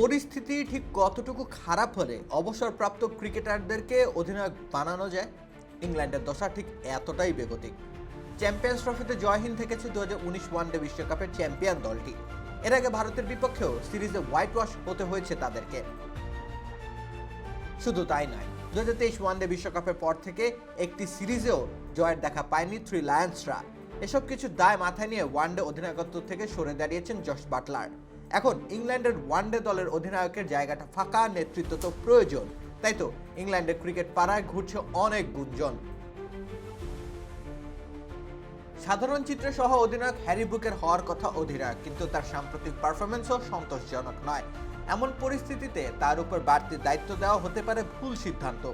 পরিস্থিতি ঠিক কতটুকু খারাপ হলে অবসরপ্রাপ্ত ক্রিকেটারদেরকে অধিনায়ক বানানো যায়? ইংল্যান্ডের দশা ঠিক এতটাই বেগতিক। চ্যাম্পিয়ন্স ট্রফিতে জয়হীন থেকেছে দু হাজার উনিশ ওয়ানডে বিশ্বকাপের চ্যাম্পিয়ন দলটি। এর আগে ভারতের বিপক্ষেও সিরিজে হোয়াইট ওয়াশ হতে হয়েছে তাদেরকে। শুধু তাই নয় দু হাজার তেইশ ওয়ানডে বিশ্বকাপের পর থেকে একটি সিরিজেও জয়ের দেখা পায়নি থ্রি লায়ন্সরা। এসব কিছু দায় মাথায় নিয়ে ওয়ানডে অধিনায়কত্ব থেকে সরে দাঁড়িয়েছেন জশ বাটলার। এখন ইংল্যান্ডের ওয়ানডে দলের অধিনায়কের জায়গাটা ফাঁকা, নেতৃত্ব তো প্রয়োজন। তাই তো, ইংল্যান্ডের ক্রিকেট পাড়ায় ঘুরছে অনেক গুঞ্জন। সাধারণ চিত্রে সহ অধিনায়ক হ্যারি বুকের হওয়ার কথা অধিনায়ক, কিন্তু তার সাম্প্রতিক পারফরমেন্সও সন্তোষজনক নয়। এমন পরিস্থিতিতে তার উপর বাড়তি দায়িত্ব দেওয়া হতে পারে ভুল সিদ্ধান্ত।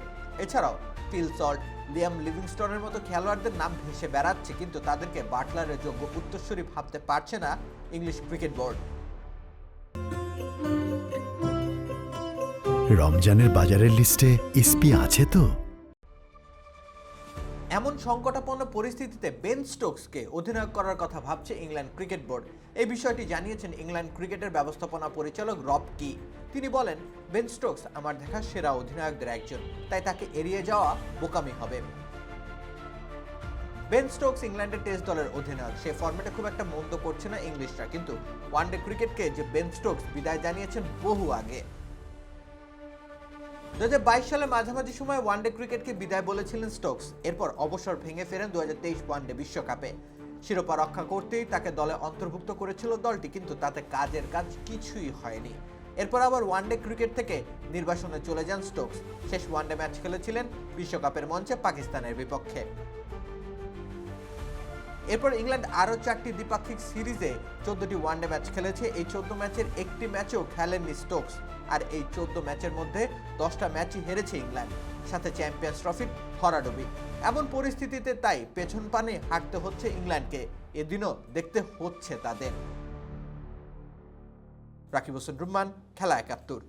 এছাড়াও, ফিল সল্ট, লিয়াম লিভিংস্টনের মতো খেলোয়াড়দের নাম ভেসে বেড়াচ্ছে, কিন্তু তাদেরকে বাটলারের যোগ্য উত্তরসূরি ভাবতে পারছে না ইংলিশ ক্রিকেট বোর্ড। রমজানের বাজারের লিস্টে ইসপি আছে তো? এমন সংকটাপন্ন পরিস্থিতিতে বেন স্টোকসকে অধিনায়ক করার কথা ভাবছে ইংল্যান্ড ক্রিকেট বোর্ড। এই বিষয়টি জানিয়েছেন ইংল্যান্ড ক্রিকেটের ব্যবস্থাপনা পরিচালক রব কি। তিনি বলেন, বেন স্টোকস আমার দেখা সেরা অধিনায়কদের একজন, তাই তাকে এড়িয়ে যাওয়া বোকামি হবে। বেন স্টোকস ইংল্যান্ডের টেস্ট দলের অধিনায়ক। সে ফর্মেটে খুব একটা মন্দ করছে না ইংলিশরা, কিন্তু ওয়ানডে ক্রিকেটকে যে বেন স্টোকস বিদায় জানিয়েছেন বহু আগে। দুই হাজার বাইশ সালে মাঝামাঝি সময় ওয়ানডে ক্রিকেটকে বিদায় বলেছিলেন স্টোকস। এরপর অবসর ভেঙে ফেরেন দু ওয়ানডে বিশ্বকাপে। শিরোপা রক্ষা করতেই তাকে দলে অন্তর্ভুক্ত করেছিল দলটি, কিন্তু তাতে কাজের কাজ কিছুই হয়নি। এরপর আবার ওয়ানডে ক্রিকেট থেকে নির্বাসনে চলে যান স্টোকস। শেষ ওয়ানডে ম্যাচ খেলেছিলেন বিশ্বকাপের মঞ্চে পাকিস্তানের বিপক্ষে। এরপর ইংল্যান্ড আরও চারটি দ্বিপাক্ষিক সিরিজে চোদ্দটি ওয়ানডে ম্যাচ খেলেছে। এই চোদ্দ ম্যাচের একটি ম্যাচেও খেলেননি স্টোকস। আর এই চোদ্দ ম্যাচের মধ্যে দশটা ম্যাচই হেরেছে ইংল্যান্ড, সাথে চ্যাম্পিয়ন্স ট্রফির হরাডুবি। এমন পরিস্থিতিতে তাই পেছন পানে হাঁটতে হচ্ছে ইংল্যান্ডকে, এদিনও দেখতে হচ্ছে তাদের। রাকিব হোসেন, রুম্মান, খেলা একাত্তর।